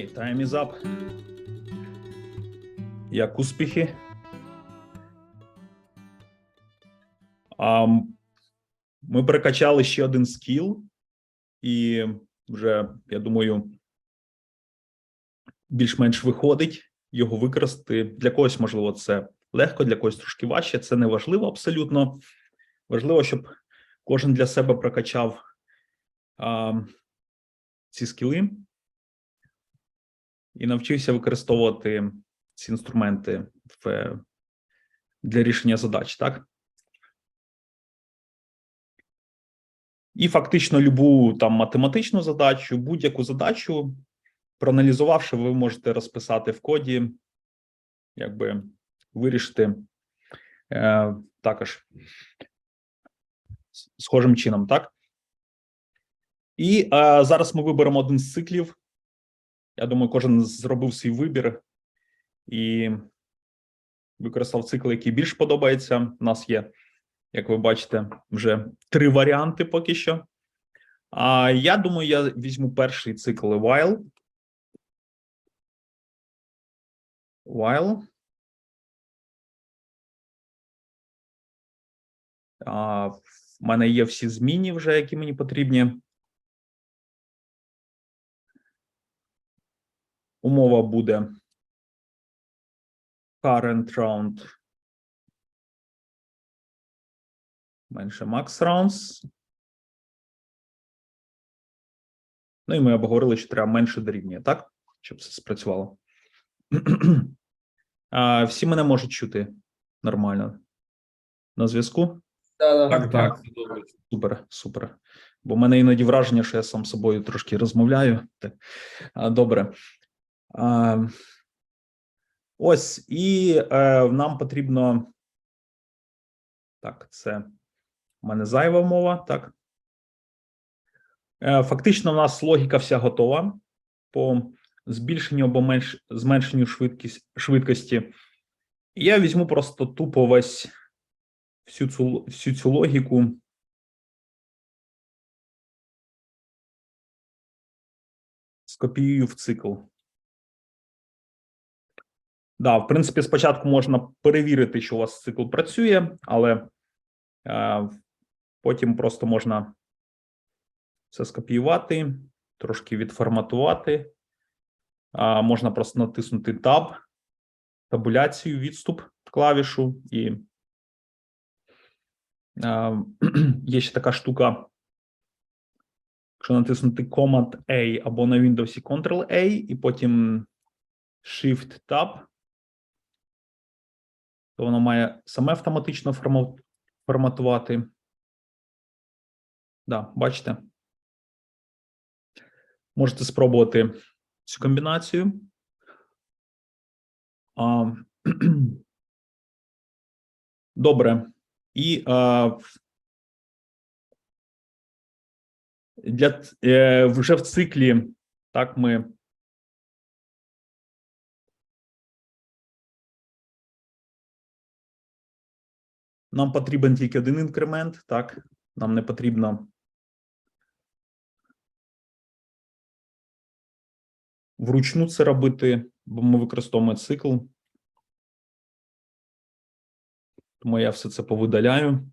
Окей, time is up. Як успіхи? А, ми перекачали ще один скіл, і вже, я думаю, більш-менш виходить його використати. Для когось, можливо, це легко, для когось трошки важче. Це не важливо абсолютно. Важливо, щоб кожен для себе прокачав а, ці скіли і навчився використовувати ці інструменти в, для рішення задач, так? І фактично любу там математичну задачу, будь-яку задачу, проаналізувавши, ви можете розписати в коді, якби вирішити е, також схожим чином, так? І е, зараз ми виберемо один з циклів. Я думаю, кожен зробив свій вибір і використав цикл, який більш подобається. У нас є, як ви бачите, вже три варіанти поки що. А я думаю, я візьму перший цикл while. While. А, в мене є всі зміни вже, які мені потрібні. Умова буде current round менше max rounds. Ну і ми обговорили, що треба менше дорівнює, так? Щоб це спрацювало. а, всі мене можуть чути нормально. На зв'язку? Так, так. Супер, супер. Бо в мене іноді враження, що я сам з собою трошки розмовляю. Добре. Ось і е, нам потрібно. Так, це в мене зайва мова. Так. Е, Фактично, у нас логіка вся готова по збільшенню або менш зменшенню швидкість, швидкості. Я візьму просто тупо весь всю цю, всю цю логіку. Скопіюю в цикл. Да, в принципі, спочатку можна перевірити, що у вас цикл працює, але е, потім просто можна все скопіювати, трошки відформатувати. Е, можна просто натиснути Tab, табуляцію, відступ клавішу, і е, є ще така штука. Якщо натиснути Command-A або на Windows Ctrl-A, і потім Shift-Tab, то воно має саме автоматично форматувати. Да, бачите? Можете спробувати цю комбінацію. Добре. І а, для е, вже в циклі так ми. Нам потрібен тільки один інкремент, так? Нам не потрібно вручну це робити, бо ми використовуємо цикл. Тому я все це повидаляю.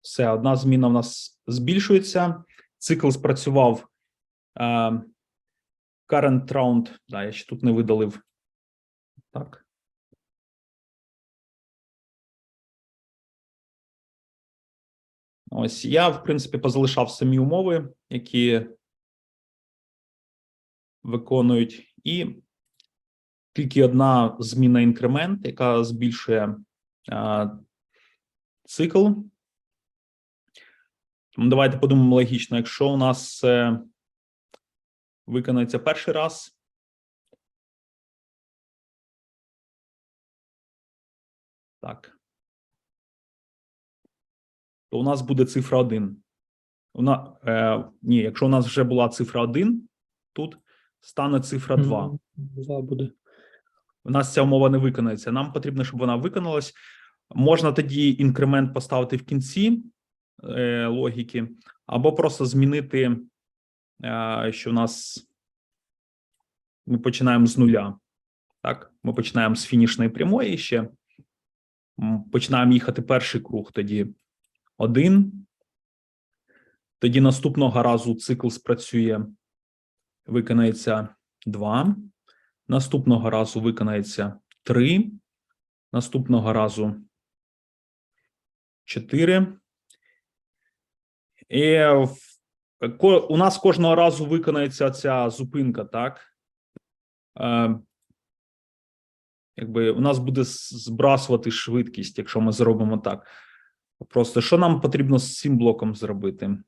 Все, одна зміна в нас збільшується. Цикл спрацював. Е, Current round, да, я ще тут не видалив. Так. Ось я, в принципі, позалишав самі умови, які виконують, і тільки одна зміна інкремент, яка збільшує а, цикл. Давайте подумаємо логічно, якщо у нас. Е, виконується перший раз. Так. То у нас буде цифра 1. Вона, е, ні, якщо у нас вже була цифра 1, тут стане цифра 2. 2 буде. У нас ця умова не виконається. Нам потрібно, щоб вона виконалась. Можна тоді інкремент поставити в кінці е, логіки, або просто змінити, що в нас ми починаємо з нуля. Так, ми починаємо з фінішної прямої ще. Починаємо їхати перший круг, тоді один. Тоді наступного разу цикл спрацює, виконається два. Наступного разу виконається три. Наступного разу 4. І у нас кожного разу виконається ця зупинка, так? Е, якби у нас буде збрасувати швидкість, якщо ми зробимо так. Просто що нам потрібно з цим блоком зробити?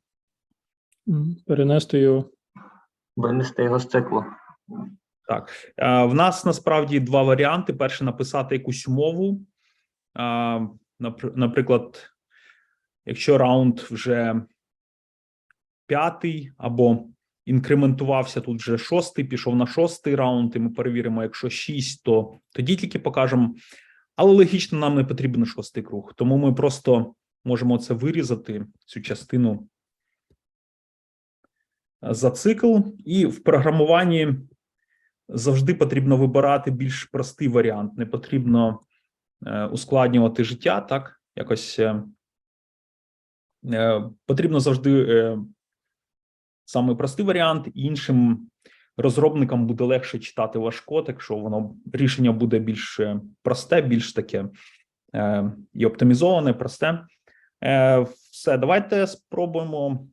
Перенести його. Винести його з циклу. Так, е, в нас насправді два варіанти: перше написати якусь умову. Е, Наприклад, якщо раунд вже п'ятий або інкрементувався тут вже шостий, пішов на шостий раунд, і ми перевіримо, якщо шість, то тоді тільки покажемо. Але логічно нам не потрібен шостий круг, тому ми просто можемо це вирізати, цю частину е, за цикл, і в програмуванні завжди потрібно вибирати більш простий варіант. Не потрібно е, ускладнювати життя, так якось е, потрібно завжди саме простий варіант. Іншим розробникам буде легше читати ваш код, якщо воно рішення буде більш е, просте, більш таке е, і оптимізоване, просте. Е, все, давайте спробуємо.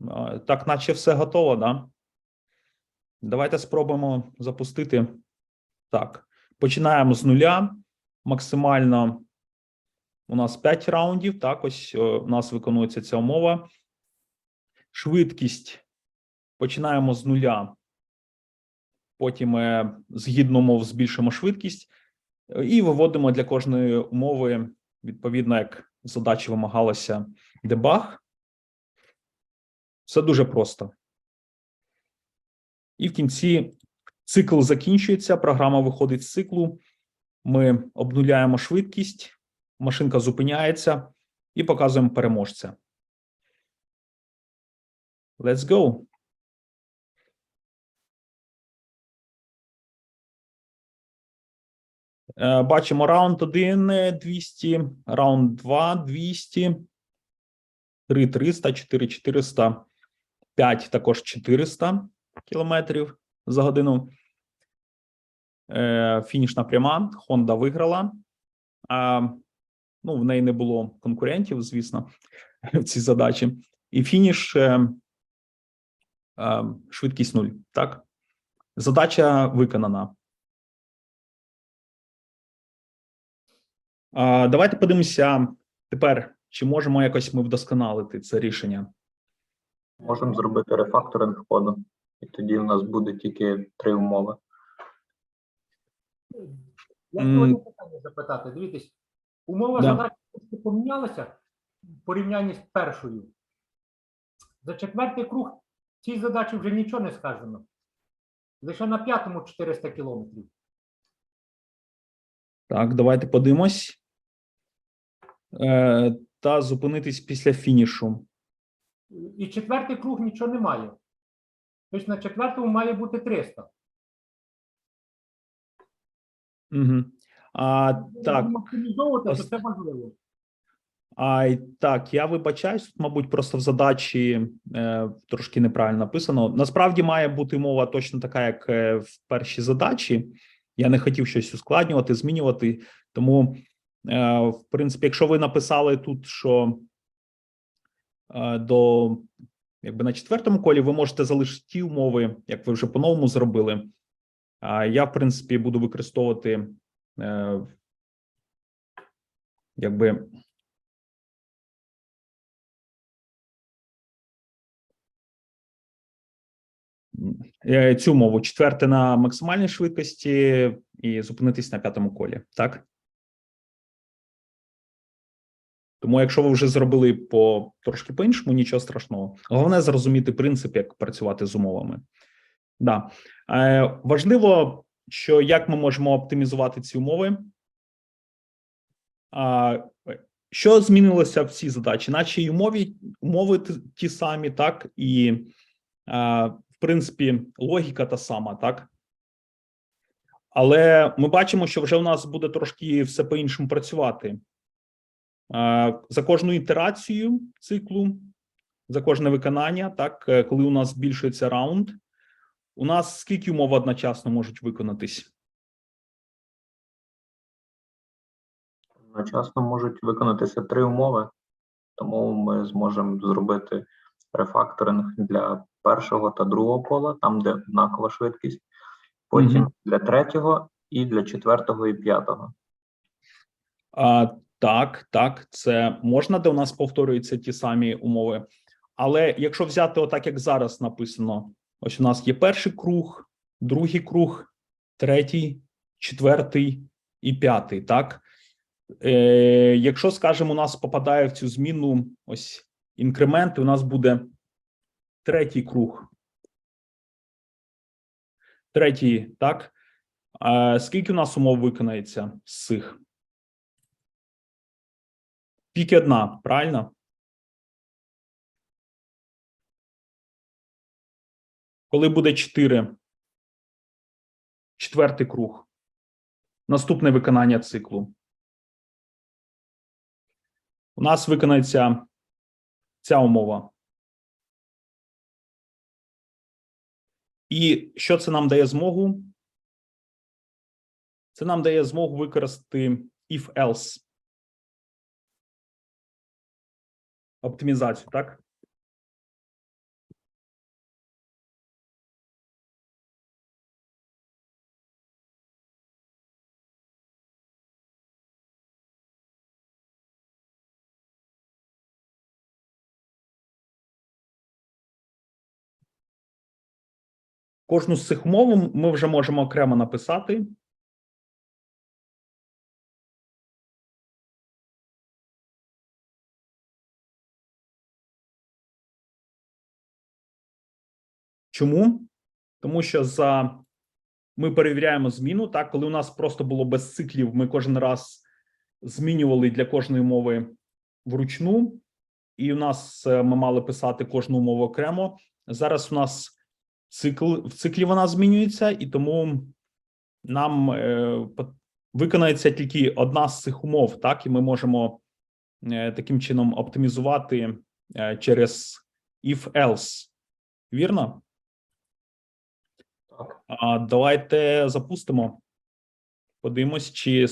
Е, Так, наче все готово, да? Давайте спробуємо запустити. Так, починаємо з нуля. Максимально у нас 5 раундів. Так, ось е, у нас виконується ця умова. Швидкість починаємо з нуля. Потім е, згідно умов збільшимо швидкість е, і виводимо для кожної умови, відповідно, як задачі вимагалося дебаг. Все дуже просто. І в кінці цикл закінчується, програма виходить з циклу. Ми обнуляємо швидкість, машинка зупиняється і показуємо переможця. Let's go. Е, Бачимо раунд 1 200, раунд 2 200, 3 300, 4 400, 5 також 400 кілометрів за годину. Е, Фінішна пряма. Honda виграла. Ну, в неї не було конкурентів, звісно, в цій задачі. І фініш е, е, швидкість 0. Так. Задача виконана. Давайте подивимося тепер, чи можемо якось ми вдосконалити це рішення. Можемо зробити рефакторинг коду. І тоді в нас буде тільки три умови. Я одне питання запитати. Дивіться, умова Да. задачі помінялася в порівнянні з першою. За четвертий круг цій задачі вже нічого не сказано. Лише на п'ятому 400 кілометрів. Так, давайте подивимось. Е, та зупинитись після фінішу. І четвертий круг нічого немає. Тобто на четвертому має бути 300. Угу. А, так, Будемо оптимізовувати, то Ос- це важливо. А, так, я вибачаюсь, тут, мабуть, просто в задачі е, трошки неправильно написано. Насправді має бути мова точно така, як е, в першій задачі. Я не хотів щось ускладнювати, змінювати. Тому, е, в принципі, якщо ви написали тут, що е, до якби на четвертому колі ви можете залишити ті умови, як ви вже по-новому зробили. А я, в принципі, буду використовувати е, якби. Цю мову четверте на максимальній швидкості і зупинитись на п'ятому колі, так? Тому, якщо ви вже зробили по трошки по-іншому, нічого страшного. Головне зрозуміти принцип, як працювати з умовами. Да. Е, важливо, що як ми можемо оптимізувати ці умови. А, що змінилося в цій задачі? Наче й умови, умови ті самі, так, і, а, в принципі, логіка та сама, так? Але ми бачимо, що вже у нас буде трошки все по-іншому працювати. За кожну ітерацію циклу, за кожне виконання, так, е, коли у нас збільшується раунд, у нас скільки умов одночасно можуть виконатись? Одночасно можуть виконатися три умови, тому ми зможемо зробити рефакторинг для першого та другого кола, там де однакова швидкість, потім Мгм. для третього і для четвертого і п'ятого. А, так, так, це можна, де у нас повторюються ті самі умови. Але якщо взяти отак, як зараз написано, ось у нас є перший круг, другий круг, третій, четвертий і п'ятий. Так, е, якщо скажімо, у нас попадає в цю зміну ось інкремент, у нас буде третій круг. Третій, так. Скільки у нас умов виконається з цих? Тільки одна, правильно? Коли буде 4, четвертий круг, наступне виконання циклу. У нас виконається ця умова. І що це нам дає змогу? Це нам дає змогу використати if-else. оптимізацію, так? Кожну з цих умов ми вже можемо окремо написати. Чому? Тому що за ми перевіряємо зміну. Так, коли у нас просто було без циклів, ми кожен раз змінювали для кожної мови вручну, і у нас е, ми мали писати кожну умову окремо. Зараз у нас цикл в циклі вона змінюється, і тому нам е, виконається тільки одна з цих умов, так, і ми можемо е, таким чином оптимізувати е, через if-else. Вірно? Так. А, давайте запустимо. Подивимось, чи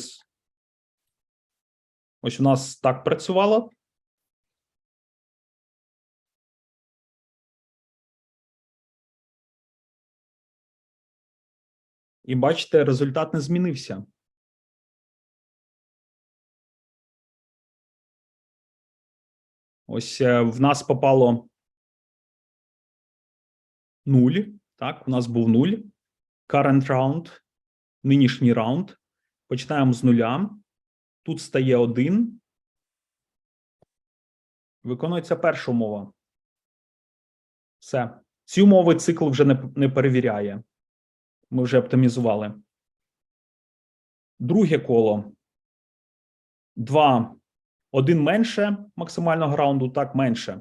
ось у нас так працювало. І бачите, результат не змінився. Ось е, в нас попало нуль. Так, у нас був нуль. Current round, нинішній раунд. Починаємо з нуля. Тут стає один. Виконується перша умова. Все. Ці умови цикл вже не, не перевіряє. Ми вже оптимізували. Друге коло. Два. Один менше максимального раунду, так менше.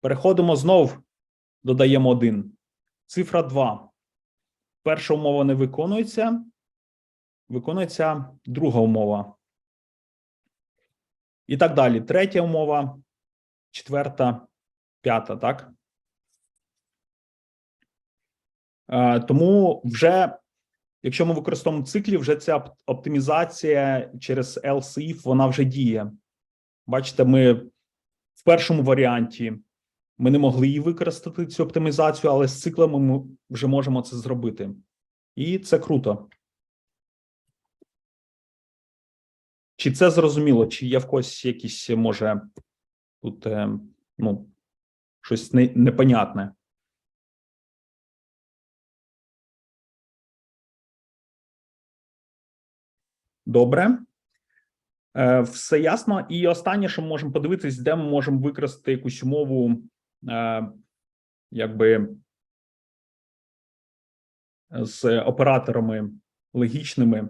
Переходимо знов, додаємо один. Цифра 2. Перша умова не виконується. Виконується друга умова. І так далі. Третя умова, четверта, п'ята, так? Е, Тому вже, якщо ми використовуємо циклі, вже ця оптимізація через if, вона вже діє. Бачите, ми в першому варіанті ми не могли її використати цю оптимізацію, але з циклами ми вже можемо це зробити. І це круто. Чи це зрозуміло? Чи є в когось якісь, може, тут е, ну, щось не, непонятне? Добре. Е, Все ясно. І останнє, що ми можемо подивитись, де ми можемо використати якусь умову, е, якби з операторами логічними.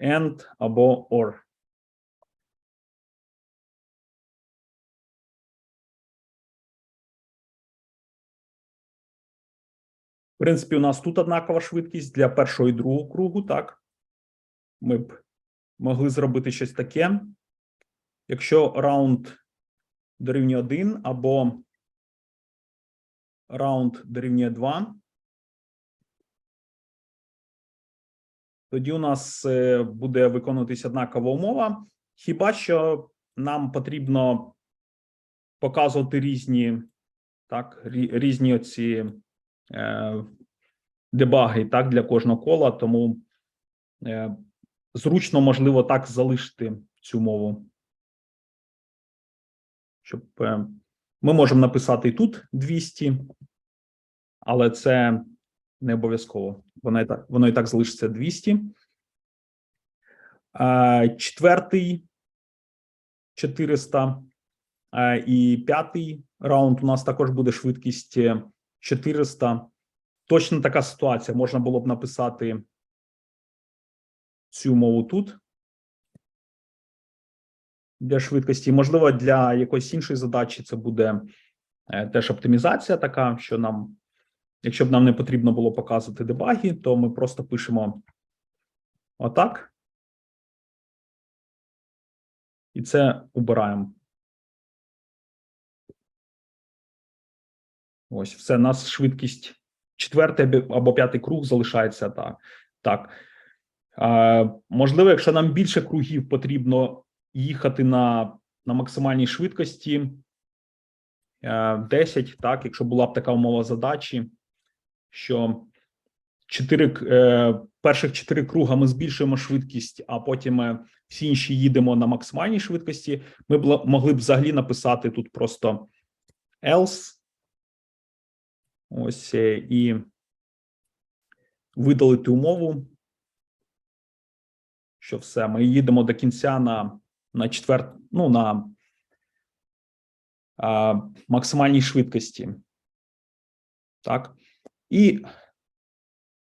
and або or. Принципі, у нас тут однакова швидкість для першого і другого кругу, так? Ми б могли зробити щось таке. Якщо раунд дорівнює 1 або раунд дорівнює 2, тоді у нас е, буде виконуватись однакова умова. Хіба що нам потрібно показувати різні, так, різні оці дебаги так, для кожного кола, тому е, зручно, можливо, так залишити цю мову. Щоб е, ми можемо написати і тут 200, але це не обов'язково. Воно і так, воно і так залишиться 200. Е, Четвертий 400 е, і п'ятий раунд у нас також буде швидкість е, 400. Точно така ситуація. Можна було б написати цю мову тут для швидкості. Можливо, для якоїсь іншої задачі це буде е, теж оптимізація така, що нам, якщо б нам не потрібно було показувати дебаги, то ми просто пишемо отак. І це убираємо. Ось, все, у нас швидкість четвертий або- п'ятий круг залишається так. так. А, можливо, якщо нам більше кругів потрібно їхати на, на максимальній швидкості е, 10, так, якщо була б така умова задачі, що 4, е, перших 4 круга ми збільшуємо швидкість, а потім е, всі інші їдемо на максимальній швидкості, ми б могли б взагалі написати тут просто else, ось е, і видалити умову, що все, ми їдемо до кінця на, на четвер, ну, на а, максимальній швидкості. Так. І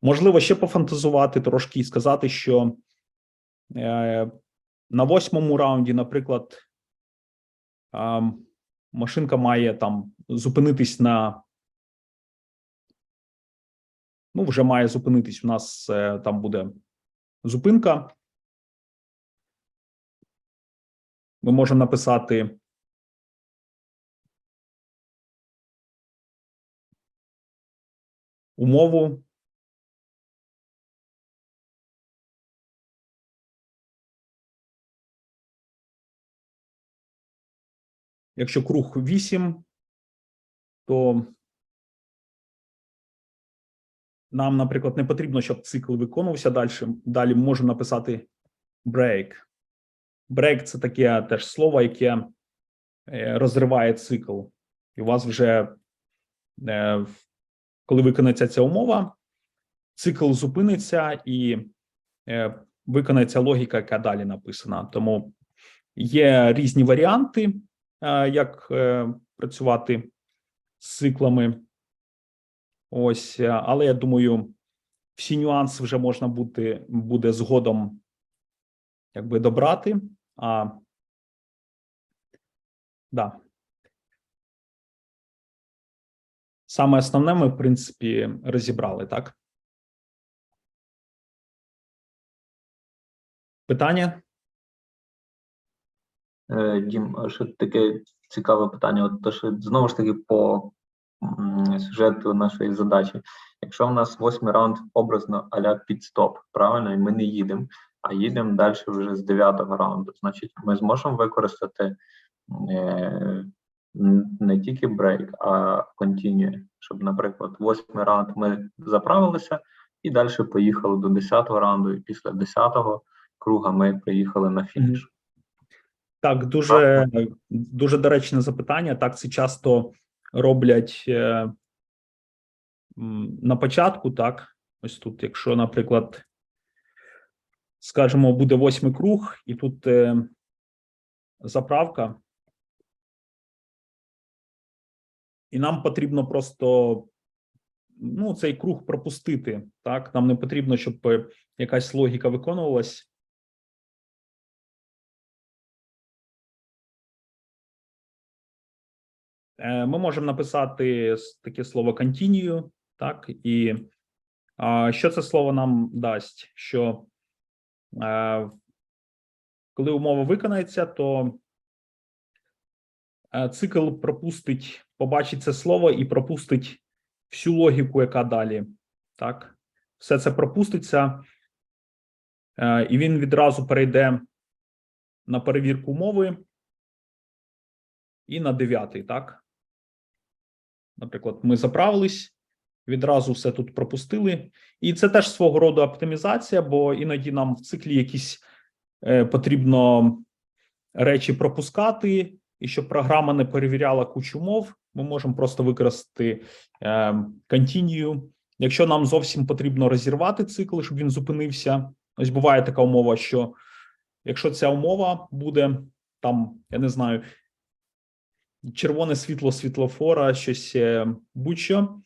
можливо ще пофантазувати трошки і сказати, що е, на восьмому раунді, наприклад, а, машинка має там зупинитись на ну, вже має зупинитись. У нас е, там буде зупинка. Ми можемо написати умову. Якщо круг 8, то нам, наприклад, не потрібно, щоб цикл виконувався далі. Далі можемо написати break. Break – це таке теж слово, яке е, розриває цикл. І у вас вже, е, коли виконається ця умова, цикл зупиниться і е, виконається логіка, яка далі написана. Тому є різні варіанти, як працювати з циклами. Ось, е, але я думаю, всі нюанси вже можна бути, буде згодом якби добрати. А, да. Саме основне ми, в принципі, розібрали, так? Питання? Е, Дім, ще таке цікаве питання. От то, що знову ж таки по сюжету нашої задачі. Якщо в нас восьмий раунд образно аля підстоп, правильно, і ми не їдемо, а їдемо далі вже з дев'ятого раунду, значить, ми зможемо використати е, не тільки брейк, а continue, щоб, наприклад, восьмий раунд ми заправилися і далі поїхали до десятого раунду, і після десятого круга ми приїхали на фініш. Так, дуже, дуже доречне запитання. Так, це часто роблять е, на початку, так. Ось тут, якщо, наприклад, скажімо, буде восьмий круг, і тут е, заправка, і нам потрібно просто ну, цей круг пропустити. Так, нам не потрібно, щоб е, якась логіка виконувалась. Ми можемо написати таке слово continue, так, і що це слово нам дасть? Що е, коли умова виконається, то е, цикл пропустить, побачить це слово і пропустить всю логіку, яка далі. Так, все це пропуститься, е, і він відразу перейде на перевірку умови і на дев'ятий, так? Наприклад, ми заправились, відразу все тут пропустили. І це теж свого роду оптимізація, бо іноді нам в циклі якісь е, потрібно речі пропускати, і щоб програма не перевіряла кучу мов, ми можемо просто використати е, continue. Якщо нам зовсім потрібно розірвати цикл, щоб він зупинився, ось буває така умова, що якщо ця умова буде там, я не знаю, червоне світло світлофора, щось е, будь-що,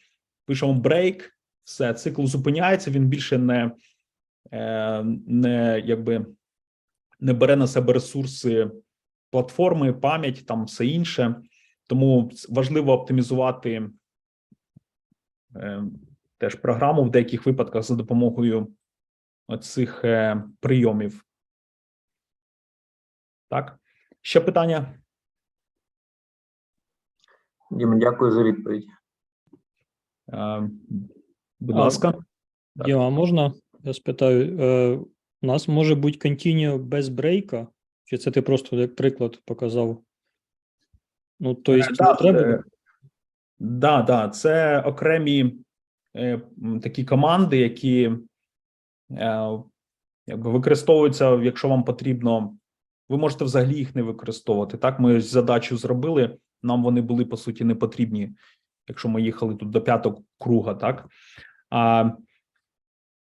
пишемо break, все, цикл зупиняється, він більше не, е, не якби не бере на себе ресурси платформи, пам'ять, там все інше. Тому важливо оптимізувати е, теж програму в деяких випадках за допомогою цих прийомів. Так, ще питання? Діма, дякую за відповідь. Е, Будь ласка. Діма, а можна? Я спитаю, е, у нас може бути continue без брейка? Чи це ти просто як приклад показав? Ну, то Е, есть, да, треба? е, Да, да, це окремі е, такі команди, які е, якби використовуються, якщо вам потрібно. Ви можете взагалі їх не використовувати. Так, ми задачу зробили. Нам вони були по суті не потрібні, якщо ми їхали тут до п'ятого круга. Так а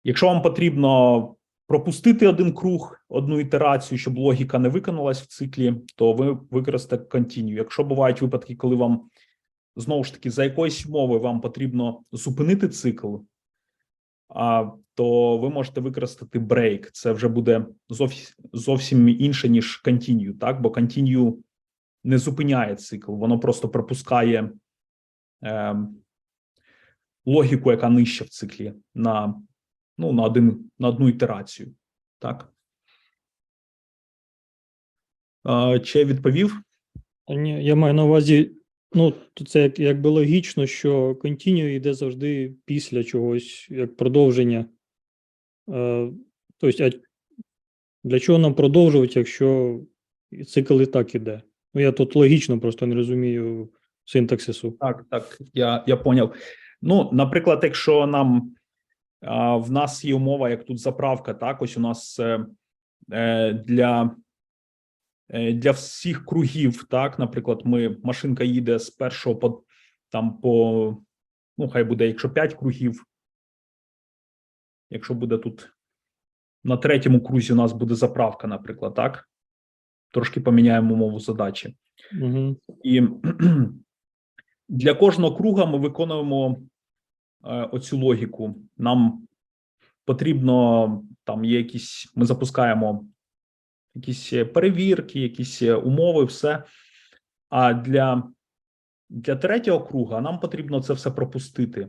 якщо вам потрібно пропустити один круг, одну ітерацію, щоб логіка не виконалась в циклі, то ви використаєте continue. Якщо бувають випадки, коли вам знову ж таки за якоїсь умови вам потрібно зупинити цикл, а, то ви можете використати break. Це вже буде зовсім, зовсім інше, ніж continue, так? Бо continue не зупиняє цикл, воно просто пропускає е, логіку, яка нижче в циклі, на, ну, на, один, на одну ітерацію. Так. Е, чи я відповів? Ні, я маю на увазі, ну, це як, якби логічно, що continue йде завжди після чогось, як продовження. Е, тобто, для чого нам продовжувати, якщо цикл і так іде? Ну, я тут логічно просто не розумію синтаксису. Так, так, я, я поняв. Ну, наприклад, якщо нам а, в нас є умова, як тут заправка, так, ось у нас е, е, для, е, для всіх кругів, так, наприклад, ми машинка їде з першого по там по, ну, хай буде, якщо 5 кругів, якщо буде тут на третьому крузі у нас буде заправка, наприклад, так, трошки поміняємо умову задачі. Угу. І для кожного круга ми виконуємо е, оцю логіку. Нам потрібно там є якісь, ми запускаємо якісь е, перевірки, якісь е, умови, все. А для, для третього круга нам потрібно це все пропустити.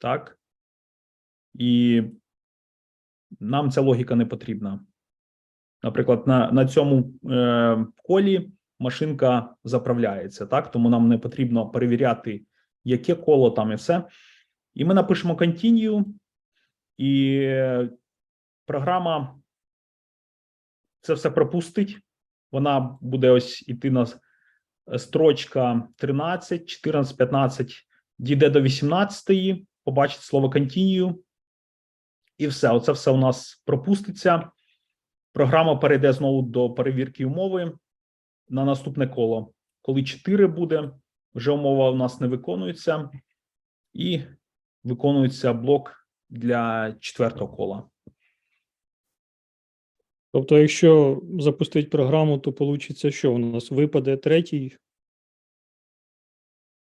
Так? І нам ця логіка не потрібна. Наприклад, на, на цьому е, колі машинка заправляється, так тому нам не потрібно перевіряти, яке коло там і все. І ми напишемо continue, і програма це все пропустить. Вона буде ось іти на строчка 13, 14, 15, дійде до 18, побачить слово continue, і все. Оце все у нас пропуститься. Програма перейде знову до перевірки умови на наступне коло. Коли 4 буде, вже умова у нас не виконується, і виконується блок для четвертого кола. Тобто, якщо запустити програму, то вийде, що у нас випаде третій.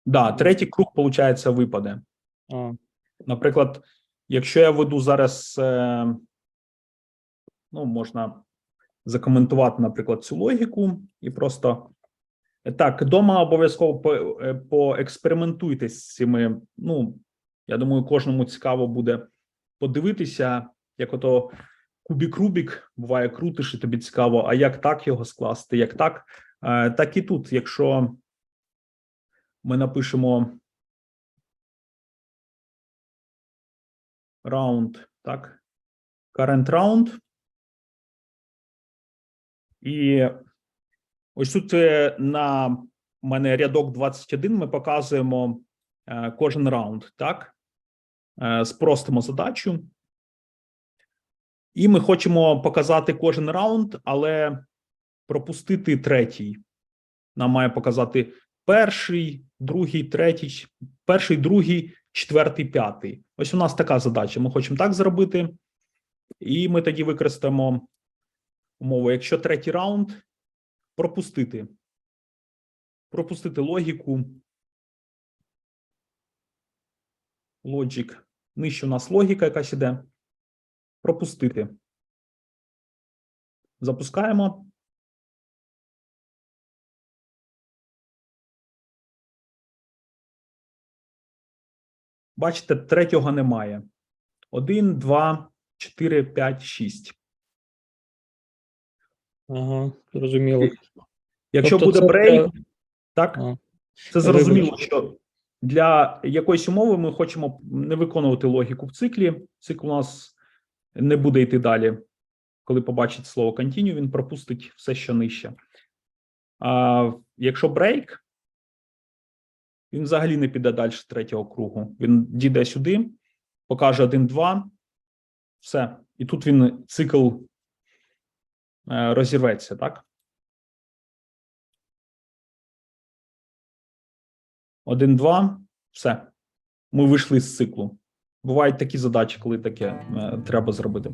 Да, третій круг, виходить, випаде. А, Наприклад, якщо я веду зараз, е, ну, можна закоментувати, наприклад, цю логіку і просто Так, дома обов'язково е, поекспериментуйте з цими. Ну, я думаю, кожному цікаво буде подивитися, як ото кубік Рубік буває крутиш, і тобі цікаво, а як так його скласти, як так. Е, Так і тут, якщо ми напишемо раунд, так, current round, і ось тут е, на мене рядок 21 ми показуємо е, кожен раунд, так? Е, Спростимо задачу. І ми хочемо показати кожен раунд, але пропустити третій. Нам має показати перший, другий, третій, перший, другий, четвертий, п'ятий. Ось у нас така задача. Ми хочемо так зробити, і ми тоді використаємо умову, якщо третій раунд, пропустити. Пропустити логіку. Logic. Нижче у нас логіка якась іде. Пропустити. Запускаємо. Бачите, третього немає. Один, два, чотири, п'ять, шість. Ага, зрозуміло. Якщо Тобто буде це брейк, так, А. це зрозуміло, що для якоїсь умови ми хочемо не виконувати логіку в циклі. Цикл у нас не буде йти далі. Коли побачить слово continue, він пропустить все, що нижче. А якщо брейк, він взагалі не піде далі третього кругу. Він дійде сюди, покаже 1-2, все. І тут він цикл розірветься, так? Один-два, все. Ми вийшли з циклу. Бувають такі задачі, коли таке е, треба зробити.